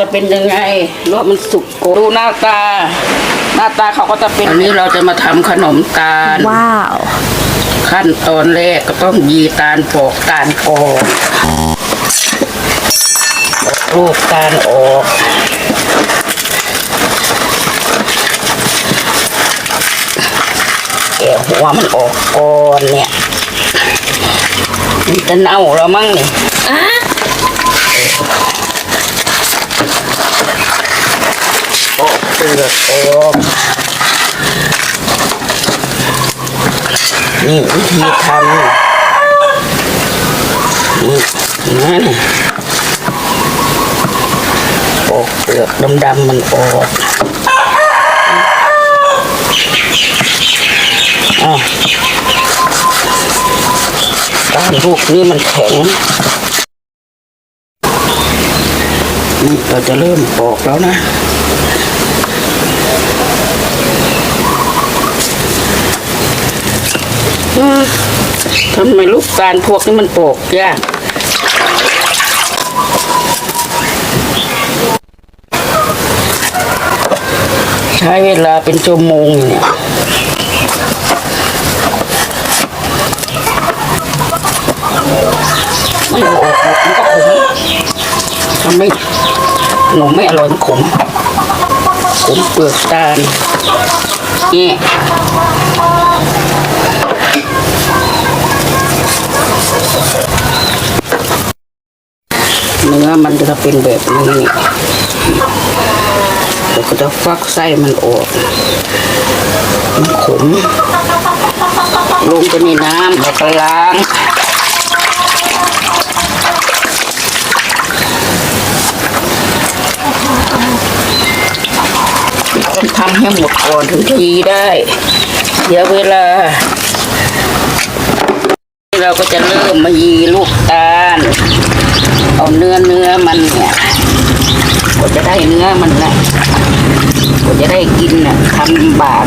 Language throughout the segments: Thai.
จะเป็นยังไงรสมันสุกโกดูหน้าตา หน้าตาเขาก็จะเป็นอันนี้เราจะมาทำขนมตาล ว้าว ขั้นตอนแรกก็ต้องยีตาลปอกตาลออกลูกตาลออกแกะหัวมันออกก่อนเนี่ยมันจะเน่าแล้วมั้งเนี่ ยปอกเปลือกออกนี่วิธีทำนี่นั่นปอกเปลือกดำๆมันออกอะด้านลูกนี้มันแข็ง นี่เราจะเริ่มปอกแล้วนะทำไมลูกตาลพวกนี้มันปอกยากใช้เวลาเป็นชั่วโมงเนี่ยไม่ออกหรอกมันก็ขมทำไม่ หนูไม่อร่อยขมขมเปลือกตาลนี่เนื้อมันจะเป็นแบบนี้แล้วก็จะฟักไส้มันออกมันขมลงไปในน้ำแล้วก็ล้าง ต้องทำให้หมดก่อนถึงจะยีได้ เดี๋ยวเวลา เราก็จะเริ่มมายีลูกตาลเอาเนื้อเนื้อมันเนี่ยก็จะได้เนื้อมันนะก็จะได้กินนะทำบาป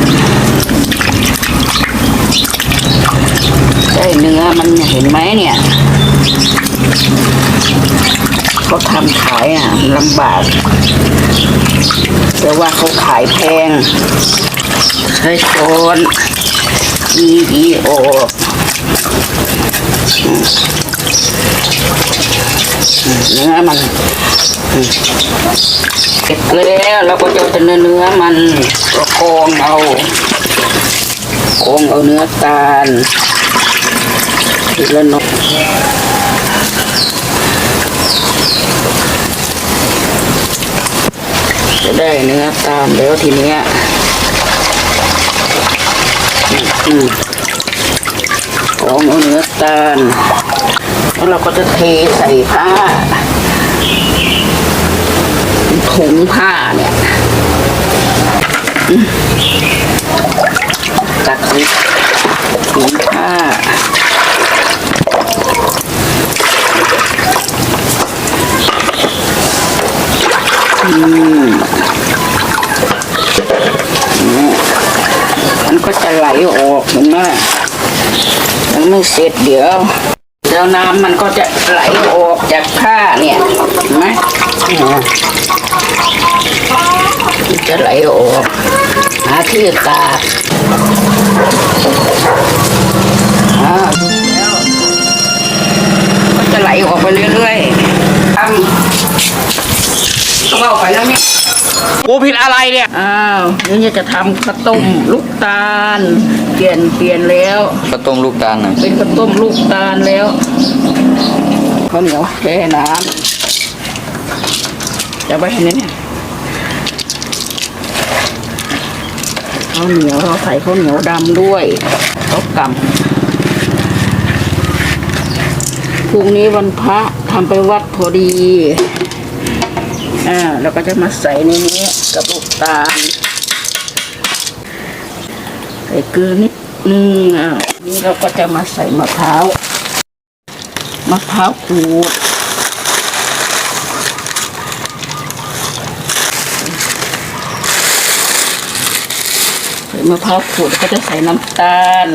ได้เนื้อมันเห็นไหมเนี่ย เขาทำขายอะลำบาก แต่ว่าเขาขายแพงใช้ช้อนอีอีโอเนื้อมันเก็บแล้วเราก็จะเอาเนื้อเนื้อมันก็กองเอากองเอาเนื้อตาลทีละหนอยจะ ได้เนื้อตาลแล้วทีเนี้ยอืมกรองเอาเนื้อตาลแล้วเราก็จะเทใส่ผ้าถุงผ้าเนี่ยตักใส่ถุงผ้าอืมนี่มัน ก็จะไหลออกเห็นไหมยังไม่เสร็จเดี๋ยวเดี๋ยวน้ำมันก็จะไหลออกจากผ้าเนี่ยเห็นไหมจะไหลออกหาที่ตากอ่าแล้วก็จะไหลออกไปเรื่อยๆทำเข้าไปแล้วเนี่ย กูผิดอะไรเนี่ย อ้าวนี่จะทำข้าวต้มลูกตาล เปลี่ยนเปลี่ยนแล้ว ข้าวต้มลูกตาลหน่อยเป็นข้าวต้มลูกตาลแล้วข้าวเหนียวแช่น้ำจะไปเห็นเนี่ยข้าวเหนียวเราใส่ข้าวเหนียวดำด้วยข้าวกำพรุ่งนี้วันพระทำไปวัดพอดี อ่าเราก็จะมาใส่ในนี้กับลูกตาลใส่เกลือนิดนึงอ่านี่เราก็จะมาใส่มะพร้าวมะพร้าวขูดใส่มะพร้าวขูดก็จะใส่น้ำตาล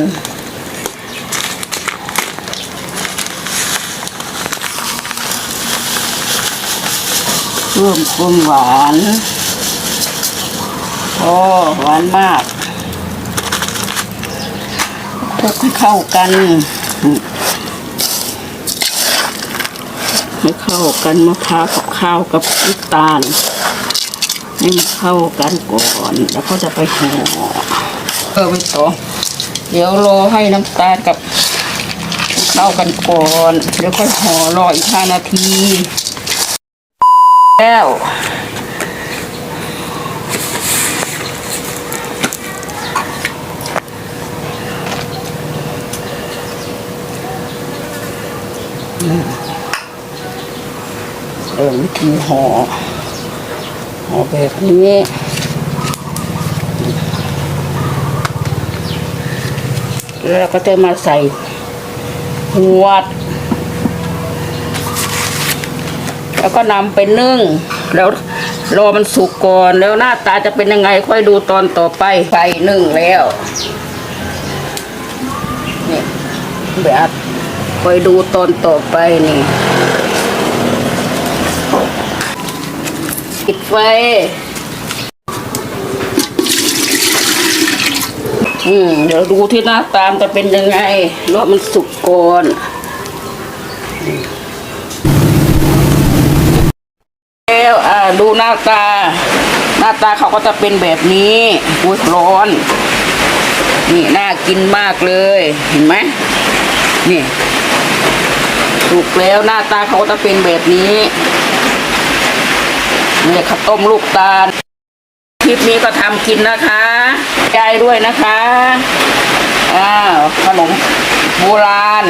พิ่มความหวานโอ้หวานมากคลุกให้เข้ากันให้เข้ากันมะพร้าวกับข้าวกับน้ำตาลให้มันเข้ากันก่อน แล้วก็จะไปห่อเออไปต่อเดี๋ยวรอให้น้ำตาลกับเข้ากันก่อนเดี๋ยวค่อยห่อรออีกห้านาที แล้วเออวิธีห่อห่อแบบนี้แล้วเราก็จะมาใส่หัวด แล้วก็นำไปนึ่ง แล้วรอมันสุกก่อน แล้วหน้าตาจะเป็นยังไงค่อยดูตอนต่อไปไฟนึ่งแล้วนี่แบบค่อยดูตอนต่อไปนี่ปิดไฟอืมเดี๋ยวดูที่หน้าตามจะเป็นยังไงรอมันสุกก่อน แล้วอ่าดูหน้าตา หน้าตาเขาก็จะเป็นแบบนี้อุ้ยร้อน นี่น่ากินมากเลย เห็นไหมนี่สุกแล้วหน้าตาเขาก็จะเป็นแบบนี้นี่ข้าวต้มลูกตาลคลิปนี้ก็ทำกินนะคะยายด้วยนะคะ อ้าวขนมโบราณ